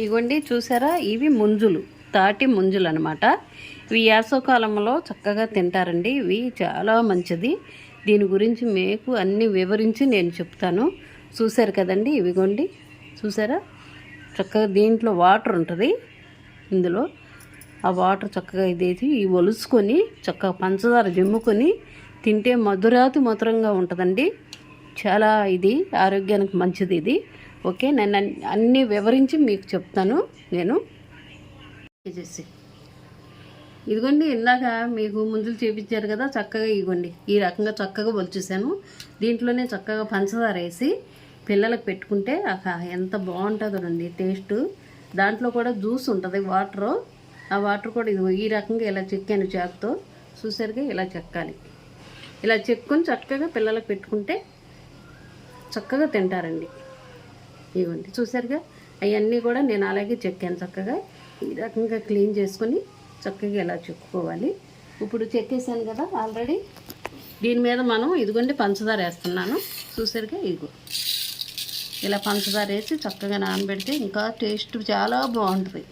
ఇగోండి చూసారా? ఇవి ముంజులు తాటి ముంజులు అనమాట ఇవి యాసకాలంలో చక్కగా తింటారండి. ఇవి చాలా మంచిది. దీని గురించి మీకు అన్ని వివరించి నేను చెప్తాను. చూశారు కదండి? ఇవిగోండి. చూసారా? చక్కగా దీంట్లో వాటర్ ఉంటుంది. ఇందులో ఆ వాటర్ చక్కగా ఇదేసి ఈ ఒలుసుకొని చక్కగా పంచదార జమ్ముకొని తింటే మధురాతి మధురంగా ఉంటుందండి. చాలా ఇది ఆరోగ్యానికి మంచిది ఇది. ఓకే నేను అన్ని- వివరించి మీకు చెప్తాను నేను. చేసి ఇదిగోండి ఇందాక మీకు ముందులు చూపించారు కదా చక్కగా ఇదిగోండి ఈ రకంగా చక్కగా ఒలిచేసాను దీంట్లోనే చక్కగా పంచదార వేసి పిల్లలకు పెట్టుకుంటే ఎంత బాగుంటుందోనండి టేస్ట్. దాంట్లో కూడా జ్యూస్ ఉంటుంది వాటర్. ఆ వాటర్ కూడా ఇది ఈ రకంగా ఇలా చెక్కాను చాకుతో. చూసారుగా ఇలా చెక్కాలి. ఇలా చెక్కుని చక్కగా పిల్లలకు పెట్టుకుంటే చక్కగా తింటారండి. ఇవ్వండి చూసారుగా? అవన్నీ కూడా నేను అలాగే చెక్కాను చక్కగా. ఈ రకంగా క్లీన్ చేసుకొని చక్కగా ఇలా చెక్కుకోవాలి. ఇప్పుడు చెక్కేసాను కదా ఆల్రెడీ. దీని మీద మనం ఇదిగోండి పంచదార వేస్తున్నాను. చూసారుగా? ఇదిగో. ఇలా పంచదార వేసి చక్కగా నానబెడితే ఇంకా టేస్ట్ చాలా బాగుంటుంది.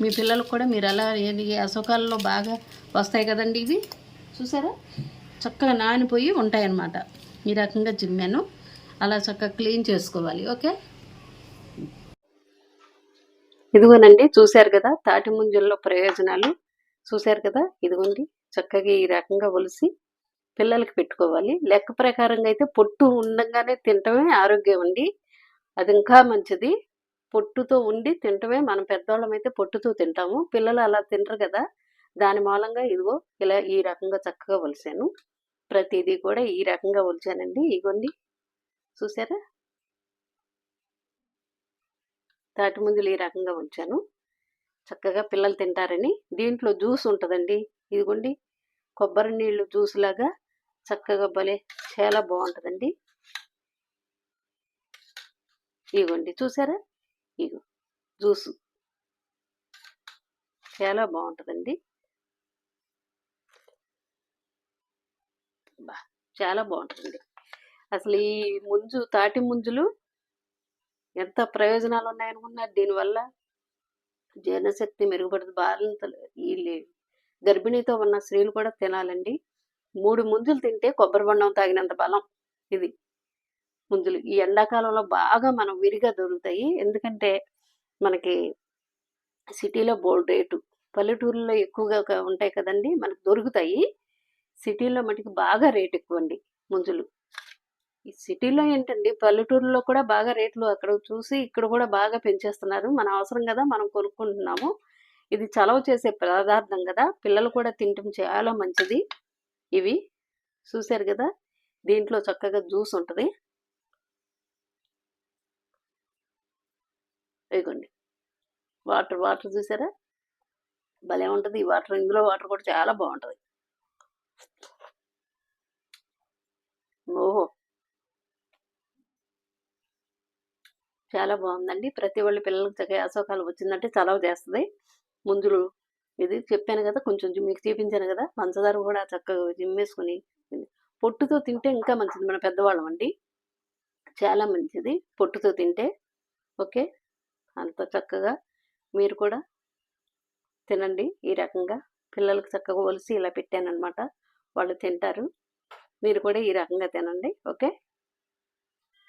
మీ పిల్లలకు కూడా మీరు అలా ఏంటి అసోకాలలో బాగా వస్తాయి కదండి ఇవి? చూసారా? చక్కగా నానిపోయి ఉంటాయన్నమాట. ఈ రకంగా జిమ్మాను అలా చక్కగా క్లీన్ చేసుకోవాలి. ఓకే? ఇదిగోనండి చూశారు కదా తాటి ముంజల్లో ప్రయోజనాలు. చూశారు కదా ఇదిగోండి చక్కగా ఈ రకంగా ఒలిసి పిల్లలకి పెట్టుకోవాలి. లెక్క ప్రకారంగా అయితే పొట్టు ఉండగానే తినటమే ఆరోగ్యం అండి. అది ఇంకా మంచిది. పొట్టుతో ఉండి తినటమే మనం పెద్దవాళ్ళం అయితే పొట్టుతో తింటాము. పిల్లలు అలా తినరు కదా. దాని మూలంగా ఇదిగో ఇలా ఈ రకంగా చక్కగా ఒలిసాను. ప్రతిదీ కూడా ఈ రకంగా ఒలిచానండి. ఇగోండి చూసారా తాటి ముందులు ఈ రకంగా ఉంచాను. చక్కగా పిల్లలు తింటారని. దీంట్లో జ్యూస్ ఉంటుందండి. ఇదిగోండి. కొబ్బరి నీళ్ళు జ్యూస్ లాగా చక్కగా భలే చాలా బాగుంటుందండి. ఇదిగోండి. చూసారా? ఇగో జ్యూసు. చాలా బాగుంటుందండి. బా చాలా బాగుంటుందండి. అసలు ఈ ముంజు తాటి ముంజులు ఎంత ప్రయోజనాలు ఉన్నాయనుకున్నారు దీనివల్ల? జీర్ణశక్తి మెరుగుపడుతుంది బాలింతలు గర్భిణీతో ఉన్న స్త్రీలు కూడా తినాలండి. మూడు ముంజులు తింటే కొబ్బరి బొండం తాగినంత బలం ఇది. ముంజులు ఈ ఎండాకాలంలో బాగా మనం విరిగా దొరుకుతాయి. ఎందుకంటే మనకి సిటీలో బోల్డ్ రేటు పల్లెటూరులో ఎక్కువగా ఉంటాయి కదండి మనకు దొరుకుతాయి. సిటీలో మటుకు బాగా రేట్ ఎక్కువ అండి ముంజులు ఈ సిటీలో ఏంటండి? పల్లెటూరులో కూడా బాగా రేట్లు అక్కడ చూసి ఇక్కడ కూడా బాగా పెంచేస్తున్నారు. మన అవసరం కదా మనం కొనుక్కుంటున్నాము. ఇది చలవ చేసే పదార్థం కదా పిల్లలు కూడా తినటం చాలా మంచిది. ఇవి చూశారు కదా దీంట్లో చక్కగా జ్యూస్ ఉంటుంది. ఇదిగోండి. వాటర్ వాటర్ చూసారా భలే ఉంటుంది ఈ వాటర్. ఇందులో వాటర్ కూడా చాలా బాగుంటుంది. చాలా బాగుందండి. ప్రతి వాళ్ళ పిల్లలకి చక్కగా వేసవకాలం వచ్చిందంటే చలవ చేస్తుంది. ముందులు ఇది చెప్పాను కదా కొంచెం మీకు చూపించాను కదా పంచదార కూడా చక్కగా జిమ్మేసుకుని పొట్టుతో తింటే ఇంకా మంచిది. మన పెద్దవాళ్ళం అండి. చాలా మంచిది. పొట్టుతో తింటే ఓకే? అంత చక్కగా మీరు కూడా తినండి. ఈ రకంగా పిల్లలకు చక్కగా ఒలిసి ఇలా పెట్టాను వాళ్ళు తింటారు. మీరు కూడా ఈ రకంగా తినండి. ఓకే?